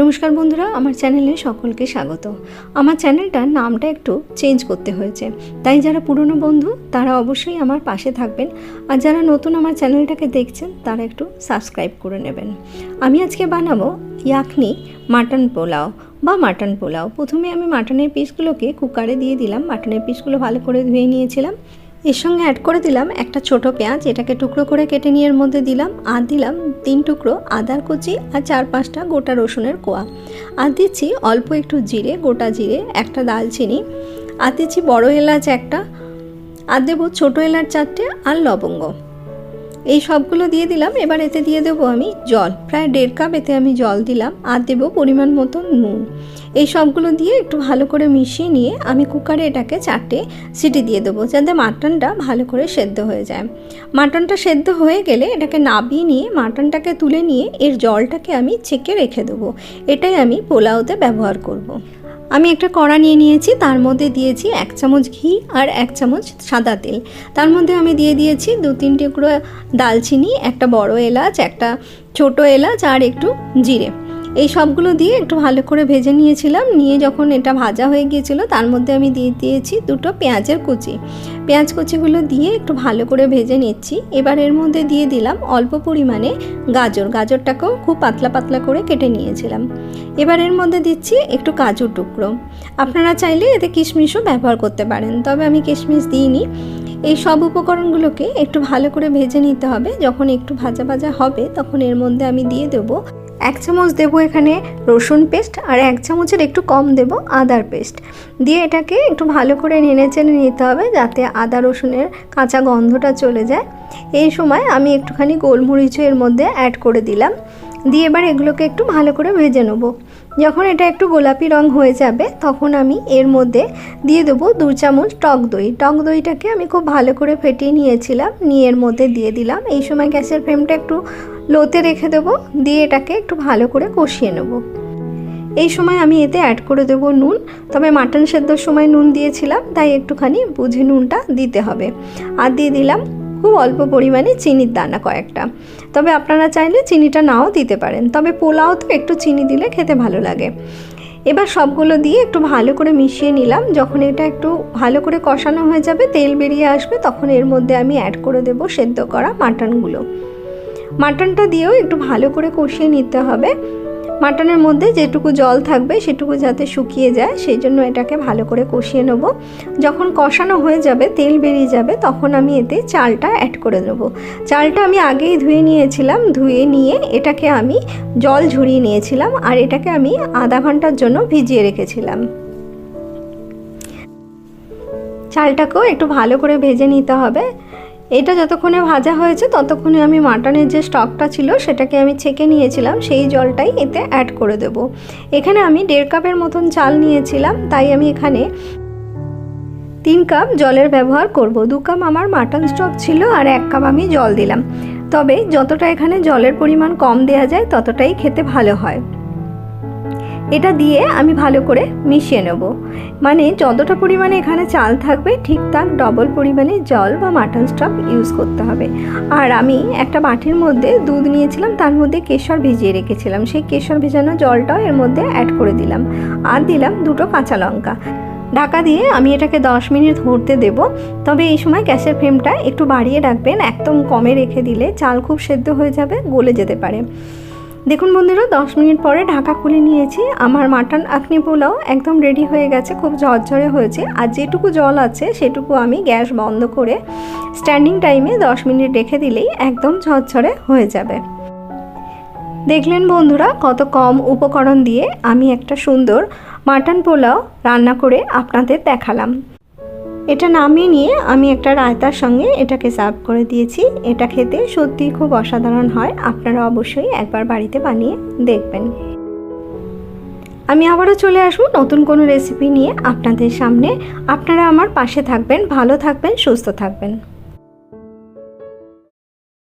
নমস্কার বন্ধুরা, আমার চ্যানেলে সকলকে স্বাগত। আমার চ্যানেলটার নামটা একটু চেঞ্জ করতে হয়েছে, তাই যারা পুরনো বন্ধু, তারা অবশ্যই আমার পাশে থাকবেন, আর যারা নতুন আমার চ্যানেলটাকে দেখছেন, তারা একটু সাবস্ক্রাইব করে নেবেন। আমি আজকে বানাবো ইয়াকনি মাটন পোলাও বা মাটন পোলাও। প্রথমে আমি মাটনের পিসগুলোকে কুকারে দিয়ে দিলাম, মাটনের পিসগুলো ভালো করে ধুয়ে নিয়েছিলাম। এর সঙ্গে অ্যাড করে দিলাম একটা ছোট পেঁয়াজ, এটাকে টুকরো করে কেটে নিয়ে এর মধ্যে দিলাম, আর দিলাম তিন টুকরো আদার কুচি আর চার পাঁচটা গোটা রসুনের কোয়া। আর দিচ্ছি অল্প একটু জিরে, গোটা জিরে, একটা দালচিনি। আর দিচ্ছি বড়ো এলাচ একটা। আর দেবো ছোটো এলাচ চারটে আর লবঙ্গ। এই সবগুলো দিয়ে দিলাম, এবার এতে দিয়ে দেবো আমি জল। প্রায় দেড় কাপ এতে আমি জল দিলাম, আর দেবো পরিমাণ মতো নুন। এই সবগুলো দিয়ে একটু ভালো করে মিশিয়ে নিয়ে আমি কুকারে এটাকে চারটে সিটি দিয়ে দেবো, যাতে মাটনটা ভালো করে সেদ্ধ হয়ে যায়। মাটনটা সেদ্ধ হয়ে গেলে এটাকে নাবিয়ে নিয়ে, মাটনটাকে তুলে নিয়ে এর জলটাকে আমি ছেঁকে রেখে দেবো। এটাই আমি পোলাওতে ব্যবহার করব। আমি একটা কড়া নিয়ে নিয়েছি, তার মধ্যে দিয়েছি এক চামচ ঘি আর এক চামচ সাদা তেল। তার মধ্যে আমি দিয়ে দিয়েছি দু, তিন টুকরো দালচিনি, একটা বড় এলাচ, একটা ছোট এলাচ আর একটু জিরে। এই সবগুলো দিয়ে একটু ভালো করে ভেজে নিয়েছিলাম। নিয়ে যখন এটা ভাজা হয়ে গিয়েছিল, তার মধ্যে আমি দিয়ে দিয়েছি দুটো পেঁয়াজের কুচি। পেঁয়াজ কুচিগুলো দিয়ে একটু ভালো করে ভেজে নিচ্ছি। এবার এর মধ্যে দিয়ে দিলাম অল্প পরিমাণে গাজর। গাজরটাকেও খুব পাতলা পাতলা করে কেটে নিয়েছিলাম। এবার এর মধ্যে দিচ্ছি একটু কাজুর টুকরো। আপনারা চাইলে এতে কিশমিশও ব্যবহার করতে পারেন, তবে আমি কিশমিশ দিইনি। এই সব উপকরণগুলোকে একটু ভালো করে ভেজে নিতে হবে। যখন একটু ভাজা ভাজা হবে, তখন এর মধ্যে আমি দিয়ে দেবো এক চামচ দেব এখানে রসুন পেস্ট আর এক চামচের একটু কম দেব আদার পেস্ট। দিয়ে এটাকে একটু ভালো করে নেড়ে চেড়ে নিতে হবে যাতে আদা রসুনের কাঁচা গন্ধটা চলে যায়। এই সময় আমি একটুখানি গোলমরিচও এর মধ্যে অ্যাড করে দিলাম। দিয়ে এবার এগুলোকে একটু ভালো করে ভেজে নেব। যখন এটা একটু গোলাপি রং হয়ে যাবে, তখন আমি এর মধ্যে দিয়ে দেবো দু চামচ টক দই। টক দইটাকে আমি খুব ভালো করে ফেটিয়ে নিয়েছিলাম, নিয়ে এর মধ্যে দিয়ে দিলাম। এই সময় গ্যাসের ফ্লেমটা একটু লোতে রেখে দেবো, দিয়ে এটাকে একটু ভালো করে কষিয়ে নেব। এই সময় আমি এতে অ্যাড করে দেবো নুন, তবে মাটন সেদ্ধর সময় নুন দিয়েছিলাম, তাই একটুখানি বুঝে নুনটা দিতে হবে। আর দিয়ে দিলাম খুব অল্প পরিমাণে চিনির দানা কয়েকটা। তবে আপনারা চাইলে চিনিটা নাও দিতে পারেন। তবে পোলাও তো একটু চিনি দিলে খেতে ভালো লাগে। এবার সবগুলো দিয়ে একটু ভালো করে মিশিয়ে নিলাম। যখন এটা একটু ভালো করে কষানো হয়ে যাবে, তেল বেরিয়ে আসবে, তখন এর মধ্যে আমি অ্যাড করে দেবো সেদ্ধ করা মাটনগুলো। মাটনটা দিয়েও একটু ভালো করে কষিয়ে নিতে হবে। মাটনের মধ্যে যেটুকু জল থাকবে সেটুকু যাতে শুকিয়ে যায়, সেই জন্য এটাকে ভালো করে কষিয়ে নেব। যখন কষানো হয়ে যাবে, তেল বেরিয়ে যাবে, তখন আমি এতে চালটা অ্যাড করে দেব চালটা আমি আগেই ধুয়ে নিয়েছিলাম, ধুয়ে নিয়ে এটাকে আমি জল ঝরিয়ে নিয়েছিলাম আর এটাকে আমি আধা ঘণ্টার জন্য ভিজিয়ে রেখেছিলাম। চালটাকেও একটু ভালো করে ভেজে নিতে হবে। এটা যতক্ষণে ভাজা হয়েছে, ততক্ষণে আমি মাটনের যে স্টকটা ছিল, সেটাকে আমি ছেঁকে নিয়েছিলাম। সেই জলটাই এতে অ্যাড করে দেব। এখানে আমি দেড় কাপের মতন চাল নিয়েছিলাম, তাই আমি এখানে তিন কাপ জলের ব্যবহার করব। দু কাপ আমার মাটন স্টক ছিল আর এক কাপ আমি জল দিলাম। তবে যতটা এখানে জলের পরিমাণ কম দেওয়া যায়, ততটাই খেতে ভালো হয়। এটা দিয়ে আমি ভালো করে মিশিয়ে নেব। মানে যতটা পরিমাণে এখানে চাল থাকবে, ঠিক তার ডবল পরিমাণে জল বা মাটন স্টক ইউজ করতে হবে। আর আমি একটা বাটির মধ্যে দুধ নিয়েছিলাম, তার মধ্যে কেশর ভিজিয়ে রেখেছিলাম। সেই কেশর ভেজানো জলটাও এর মধ্যে অ্যাড করে দিলাম। আর দিলাম দুটো কাঁচা লঙ্কা। ঢাকা দিয়ে আমি এটাকে দশ মিনিট ধরতে দেব। তবে এই সময় গ্যাসের ফ্লেমটা একটু বাড়িয়ে রাখবেন। একদম কমে রেখে দিলে চাল খুব সেদ্ধ হয়ে যাবে, গলে যেতে পারে। দেখুন বন্ধুরা, দশ মিনিট পরে ঢাকা খুলে নিয়েছি। আমার মাটন আখনি পোলাও একদম রেডি হয়ে গেছে, খুব ঝরঝরে হয়েছে। আর যেটুকু জল আছে, সেটুকু আমি গ্যাস বন্ধ করে স্ট্যান্ডিং টাইমে দশ মিনিট রেখে দিলেই একদম ঝরঝরে হয়ে যাবে। দেখলেন বন্ধুরা, কত কম উপকরণ দিয়ে আমি একটা সুন্দর মাটন পোলাও রান্না করে আপনাদের দেখালাম। এটা নামিয়ে নিয়ে আমি একটা রায়তার সঙ্গে এটাকে সার্ভ করে দিয়েছি। এটা খেতে সত্যিই খুব অসাধারণ হয়। আপনারা অবশ্যই একবার বাড়িতে বানিয়ে দেখবেন। আমি আবারও চলে আসব নতুন কোনো রেসিপি নিয়ে আপনাদের সামনে। আপনারা আমার পাশে থাকবেন, ভালো থাকবেন, সুস্থ থাকবেন।